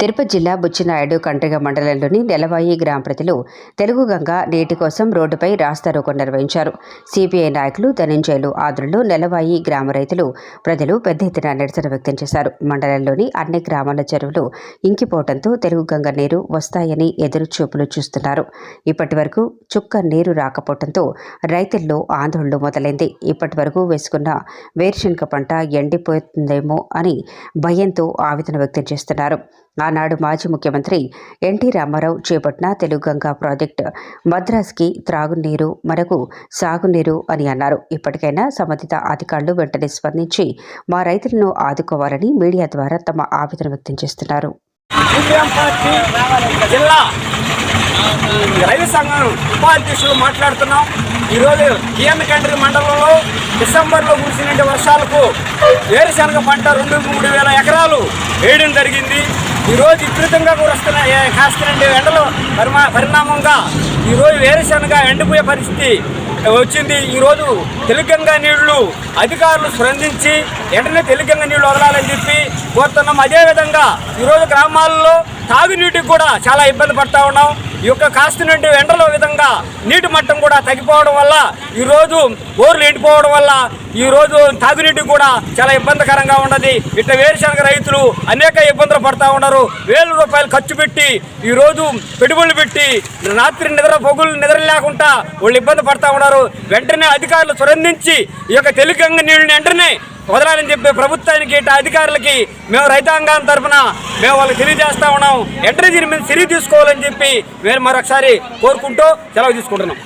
తిరుపతి జిల్లా బుచ్చినాయుడు కండ్రిగ మండలంలోని నెలవాయి గ్రామ ప్రజలు తెలుగు గంగ నీటి కోసం రోడ్డుపై రాస్తారోకో నిర్వహించారు. సిపిఐ నాయకులు ధనంజయులు ఆధ్వర్యంలో నెలవాయి గ్రామ రైతులు ప్రజలు పెద్ద ఎత్తున నిరసన వ్యక్తం చేశారు. మండలంలోని అన్ని గ్రామాల చెరువులు ఇంకిపోవడంతో తెలుగు గంగ నీరు వస్తాయని ఎదురు చూపులు చూస్తున్నారు. ఇప్పటి వరకు చుక్క నీరు రాకపోవడంతో రైతుల్లో ఆందోళనలు మొదలైంది. ఇప్పటి వరకు వేసుకున్న వేరుశనగ పంట ఎండిపోతుందేమో అని భయంతో ఆవేదన వ్యక్తం చేస్తున్నారు. ఆనాడు మాజీ ముఖ్యమంత్రి ఎన్టీ రామారావు చేపట్టిన తెలుగంగ ప్రాజెక్టు మద్రాస్కి త్రాగునీరు మనకు సాగునీరు అని అన్నారు. ఇప్పటికైనా సంబంధిత అధికారులు వెంటనే స్పందించి మా రైతులను ఆదుకోవాలని మీడియా ద్వారా తమ ఆవేదన వ్యక్తం చేస్తున్నారు. జిల్లా రైతు సంఘం ఉపాధ్యక్షులు మాట్లాడుతున్నాం. ఈరోజు కిఎన్ కండ్రి మండలంలో డిసెంబర్లో కురిసినటువంటి వర్షాలకు వేరుశనగ పంట రెండు మూడు వేల ఎకరాలు వేయడం జరిగింది. ఈరోజు విస్తృతంగా కురుస్తున్న ఏ- కాస్తున్న ఎండలు పరిమా పరిణామంగా ఈరోజు వేరుశనగ ఎండిపోయే పరిస్థితి వచ్చింది. ఈరోజు తెలుగంగా నీళ్ళు అధికారులు స్పందించి వెంటనే తెలుగంగా నీళ్ళు వదలాలని చెప్పి కోరుతున్నాం. అదేవిధంగా ఈరోజు గ్రామాల్లో తాగునీటికి కూడా చాలా ఇబ్బంది పడతా ఉన్నాం. ఈ యొక్క కాస్తున్నట్టు ఎండలో విధంగా నీటి మట్టం కూడా తగ్గిపోవడం వల్ల ఈరోజు బోర్లు ఎండిపోవడం వల్ల ఈరోజు తాగునీటి కూడా చాలా ఇబ్బందికరంగా ఉన్నది. ఇట్లా వేరుశనగ రైతులు అనేక ఇబ్బందులు పడతా ఉన్నారు. వేల రూపాయలు ఖర్చు పెట్టి ఈరోజు పెట్టుబడులు పెట్టి రాత్రి నిద్ర పొగులు నిద్ర లేకుండా వాళ్ళు ఇబ్బంది పడతా ఉన్నారు. వెంటనే అధికారులు స్పందించి ఈ యొక్క తెలుగంగ నీళ్ళని వెంటనే వదలాలని చెప్పి ప్రభుత్వానికి అధికారులకి మేము రైతాంగం తరఫున మేము వాళ్ళకి తెలియజేస్తా ఉన్నాం. వెంటనే దీని మీద చర్య తీసుకోవాలని చెప్పి మేము మరొకసారి కోరుకుంటూ సెలవు తీసుకుంటున్నాం.